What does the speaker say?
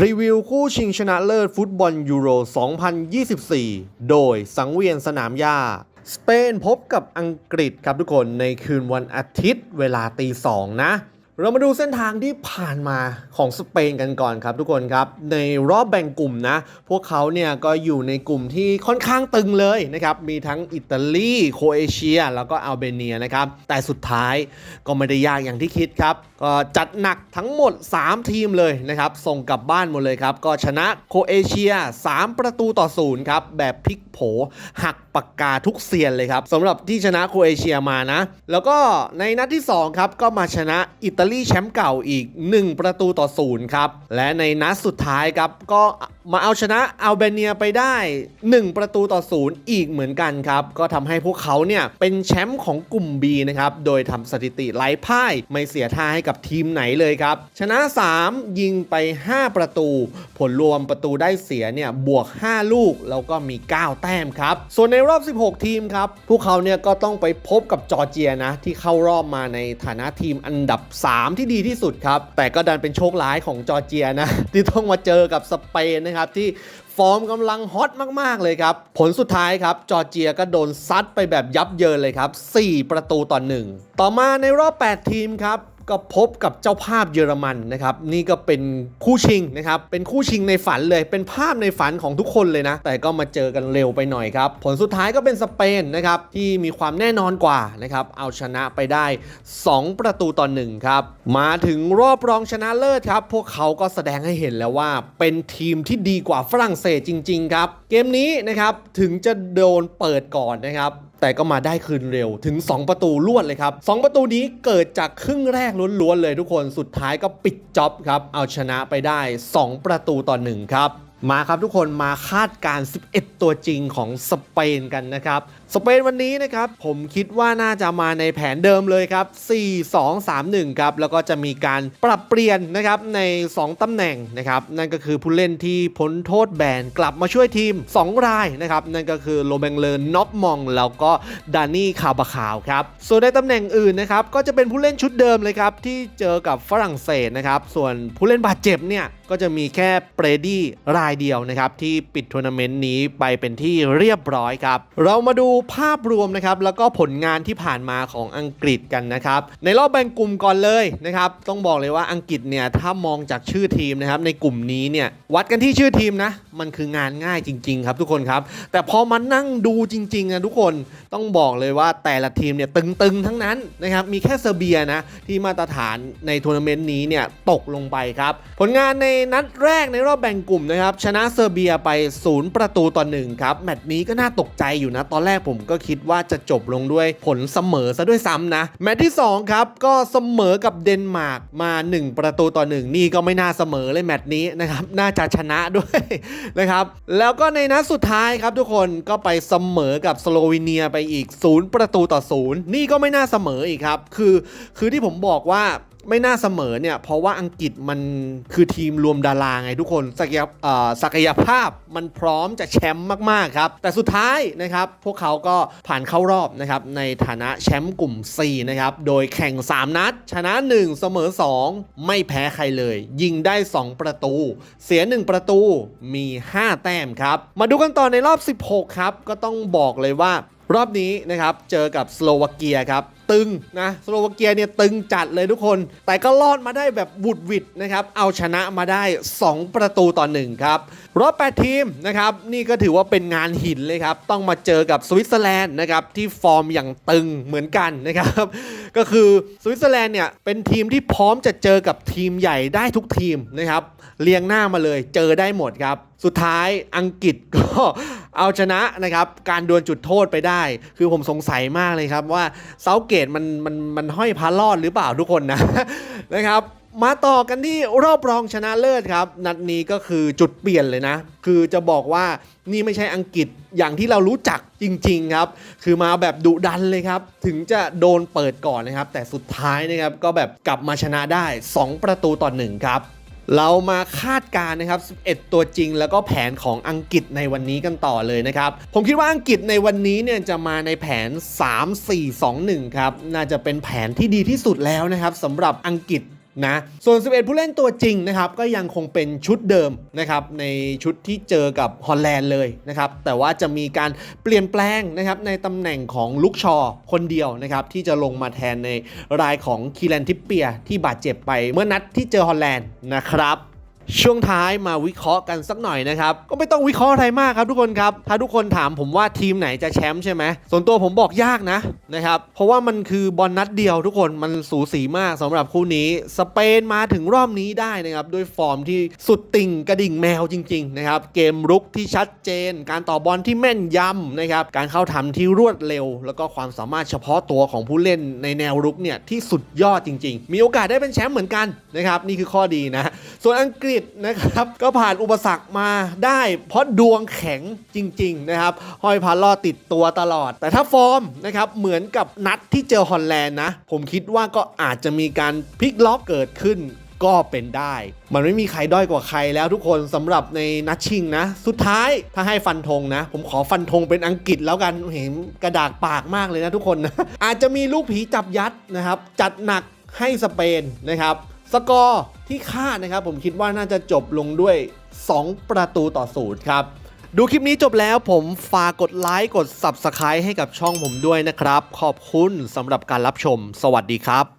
พรีวิวคู่ชิงชนะเลิศฟุตบอลยูโร 2024 โดยสังเวียนสนามหญ้า สเปนพบกับอังกฤษครับทุกคนในคืนวันอาทิตย์เวลาตีสองนะ เรามาดูเส้นทางที่ผ่านมาของสเปนกันก่อนครับทุกคนครับ ในรอบแบ่งกลุ่มนะ พวกเขาเนี่ยก็อยู่ในกลุ่มที่ค่อนข้างตึงเลยนะครับ มีทั้งอิตาลีโคเอเชีย แล้วก็อัลเบเนียนะครับ แต่สุดท้ายก็ไม่ได้ยากอย่างที่คิดครับ ก็จัดหนักทั้งหมด 3 ทีมเลยนะครับ ส่งกลับบ้านหมดเลยครับ ก็ชนะโคเอเชีย 3 ประตูต่อศูนย์ครับ แบบพลิกโผหักปากกาทุกเซียนเลยครับสำหรับที่ชนะโคเอเชียมานะ แล้วก็ในนัดที่2ครับก็มาชนะอิตาลีแชมป์เก่าอีก 1 ประตูต่อศูนย์ครับ และในนัดสุดท้ายครับก็มาเอาชนะอัลเบเนียไปได้ 1 ประตูต่อศูนย์อีกเหมือนกันครับ ก็ทำให้พวกเขาเนี่ยเป็นแชมป์ของกลุ่ม B นะครับ โดยทำสถิติไร้พ่ายไม่เสียท่าให้กับทีมไหนเลยครับ ชนะ 3 ยิงไป 5 ประตู ผลรวมประตูได้เสียเนี่ยบวก 5 ลูกแล้วก็มี 9 แต้มครับ ส่วนในรอบ 16 ทีมครับ พวกเขาเนี่ยก็ต้องไปพบกับจอร์เจียนะที่เข้ารอบมาในฐานะทีมอันดับ 3ที่ดีที่สุดครับ แต่ก็ดันเป็นโชคร้ายของจอร์เจียนะ ที่ต้องมาเจอกับสเปนนะครับที่ฟอร์มกำลังฮอตมาก ๆ เลยครับ ผลสุดท้ายครับ จอร์เจียก็โดนซัดไปแบบยับเยินเลยครับ 4 ประตูต่อ1ต่อมาในรอบ 8 ทีมครับ ก็พบกับเจ้าภาพเยอรมันนะครับนี่ก็เป็นคู่ชิงนะครับเป็นคู่ชิงในฝันเลย เป็นภาพในฝันของทุกคนเลยนะ แต่ก็มาเจอกันเร็วไปหน่อยครับ ผลสุดท้ายก็เป็นสเปนนะครับที่มีความแน่นอนกว่านะครับเอาชนะไปได้ 2 ประตูต่อ1ครับมาถึงรอบรองชนะเลิศครับ พวกเขาก็แสดงให้เห็นแล้วว่า เป็นทีมที่ดีกว่าฝรั่งเศสจริง ๆ ครับ เกมนี้นะครับถึงจะโดนเปิดก่อนนะครับ แต่ก็มาได้คืนเร็วถึง 2 ประตูรวดเลยครับ 2 ประตูนี้เกิดจากครึ่งแรกล้วนๆเลยทุกคนสุดท้ายก็ปิดจ็อบครับเอาชนะไปได้ 2 ประตูต่อ1ครับ มาครับทุกคนมาคาดการณ์11 ตัวจริงของสเปนกันนะครับ สเปนวันนี้นะครับผมคิดว่าน่าจะมาในแผนเดิมเลยครับ 4-2-3-1 ครับ แล้วก็จะมีการปรับเปลี่ยนนะครับใน 2 ตำแหน่งนะครับ นั่นก็คือผู้เล่นที่พ้นโทษแบนกลับมาช่วยทีม 2 รายนะครับ นั่นก็คือโรเบงเลนน็อปมอง แล้วก็ดานี่คาบาคาวครับ ส่วนในตำแหน่งอื่นนะครับก็จะเป็นผู้เล่นชุดเดิมเลยครับที่เจอกับฝรั่งเศสนะครับส่วนผู้เล่นบาดเจ็บเนี่ยก็จะมีแค่เปรดี้รายเดียวนะครับที่ปิดทัวร์นาเมนต์นี้ไปเป็นที่เรียบร้อยครับ เรามาดูภาพรวมนะครับแล้วก็ผลงานที่ผ่านมาของอังกฤษกันนะครับในรอบแบ่งกลุ่มก่อนเลยนะครับต้องบอกเลยว่าอังกฤษเนี่ยถ้ามองจากชื่อทีมนะครับในกลุ่มนี้เนี่ยวัดกันที่ชื่อทีมนะมันคืองานง่ายจริง ๆ ครับทุกคนครับ แต่พอมานั่งดูจริงๆนะทุกคนต้องบอกเลยว่าแต่ละทีมเนี่ยตึงๆทั้งนั้นนะครับมีแค่เซอร์เบียนะที่มาตรฐานในทัวร์นาเมนต์นี้เนี่ยตกลงไปครับผลงานในนัดแรกในรอบแบ่งกลุ่มนะครับชนะเซอร์เบียไป 0 ประตูต่อ1ครับ แมตช์นี้ก็น่าตกใจอยู่นะ ตอนแรกผมก็คิดว่าจะจบลงด้วยผลเสมอซะด้วยซ้ำนะ แมตช์ที่ 2 ครับ ก็เสมอกับเดนมาร์กมา 1 ประตูต่อ1นี่ก็ไม่น่าเสมอเลยแมตช์นี้นะครับ น่าจะชนะด้วยนะครับ แล้วก็ในนัดสุดท้ายครับทุกคนก็ไปเสมอกับสโลวีเนียไปอีก 0 ประตูต่อ0นี่ก็ไม่น่าเสมออีกครับ คือ คือที่ผมบอกว่าไม่น่าเสมอเนี่ย เพราะว่าอังกฤษมันคือทีมรวมดาราไงทุกคนศักยภเอ่อศักยภาพมันพร้อมจะแชมป์มากๆครับ แต่สุดท้ายนะครับ พวกเขาก็ผ่านเข้ารอบนะครับ ในฐานะแชมป์กลุ่ม 4 นะครับ โดยแข่ง 3 นัด ชนะ 1 เสมอ 2 ไม่แพ้ใครเลย ยิงได้ 2 ประตู เสีย 1 ประตูมี 5 แต้มครับ มาดูกันต่อในรอบ 16 ครับ ก็ต้องบอกเลยว่ารอบนี้นะครับเจอกับสโลวาเกียครับ ตึงนะสโลวาเกียเนี่ยตึงจัดเลยทุกคน แต่ก็รอดมาได้แบบบุดวิดนะครับเอาชนะมาได้ 2 ประตูต่อ1ครับรอบ8ทีมนะครับนี่ก็ถือว่าเป็นงานหินเลยครับต้องมาเจอกับสวิตเซอร์แลนด์นะครับที่ฟอร์มอย่างตึงเหมือนกันนะครับก็คือสวิตเซอร์แลนด์เนี่ยเป็นทีมที่พร้อมจะเจอกับทีมใหญ่ได้ทุกทีมนะครับเรียงหน้ามาเลยเจอได้หมดครับสุดท้ายอังกฤษก็เอาชนะนะครับการดวลจุดโทษไปได้ คือผมสงสัยมากเลยครับว่าเซาเกตมันมันมันห้อยพาลอดหรือเปล่าทุกคนนะนะครับ มาต่อกันที่รอบรองชนะเลิศครับ นัดนี้ก็คือจุดเปลี่ยนเลยนะ คือจะบอกว่านี่ไม่ใช่อังกฤษอย่างที่เรารู้จักจริง ๆ ครับ คือมาแบบดุดันเลยครับ ถึงจะโดนเปิดก่อนนะครับ แต่สุดท้ายนะครับก็แบบกลับมาชนะได้ 2 ประตูต่อ1ครับ เรามาคาดการณ์นะครับ 11 ตัวจริง แล้วก็แผนของอังกฤษในวันนี้กันต่อเลยนะครับ ผมคิดว่าอังกฤษในวันนี้เนี่ยจะมาในแผน 3 4 2 1 ครับ น่าจะเป็นแผนที่ดีที่สุดแล้วนะครับสำหรับอังกฤษ นะ ส่วน 11 ผู้เล่นตัวจริงนะครับก็ยังคงเป็นชุดเดิมนะครับในชุดที่เจอกับฮอลแลนด์เลยนะครับแต่ว่าจะมีการเปลี่ยนแปลงนะครับในตำแหน่งของลุกชอคนเดียวนะครับที่จะลงมาแทนในรายของคีแลนทิปเปียที่บาดเจ็บไปเมื่อนัดที่เจอฮอลแลนด์นะครับ ช่วงท้ายมาวิเคราะห์กันสักหน่อยนะครับ ก็ไม่ต้องวิเคราะห์อะไรมากครับทุกคนครับ ถ้าทุกคนถามผมว่าทีมไหนจะแชมป์ใช่ไหมส่วนตัวผมบอกยากนะนะครับ เพราะว่ามันคือบอลนัดเดียวทุกคนมันสูสีมากสำหรับคู่นี้สเปนมาถึงรอบนี้ได้นะครับ ด้วยฟอร์มที่สุดติ่งกระดิ่งแมวจริงๆนะครับเกมรุกที่ชัดเจน การต่อบอลที่แม่นยำนะครับการเข้าทำที่รวดเร็ว แล้วก็ความสามารถเฉพาะตัวของผู้เล่นในแนวรุกเนี่ยที่สุดยอดจริง ๆ มีโอกาสได้เป็นแชมป์เหมือนกันนะครับนี่คือข้อดีนะส่วนอังกฤษนะครับ ก็ผ่านอุปสรรคมาได้ เพราะดวงแข็งจริง ๆ นะครับ ห้อยพาลอติดตัวตลอด แต่ถ้าฟอร์มนะครับเหมือนกับนัดที่เจอฮอลแลนด์นะ ผมคิดว่าก็อาจจะมีการพลิกล็อกเกิดขึ้นก็เป็นได้ มันไม่มีใครด้อยกว่าใครแล้วทุกคนสำหรับในนัดชิงนะ สุดท้ายถ้าให้ฟันธงนะ ผมขอฟันธงเป็นอังกฤษแล้วกัน เห็นกระดากปากมากเลยนะทุกคนนะ อาจจะมีลูกผีจับยัดนะครับ จัดหนักให้สเปนนะครับ สกอร์ที่คาดนะครับ ผมคิดว่าน่าจะจบลงด้วย 2 ประตูต่อศูนย์ครับ ดูคลิปนี้จบแล้วผมฝากกดไลค์กด Subscribe ให้กับช่องผมด้วยนะครับ ขอบคุณสำหรับการรับชม สวัสดีครับ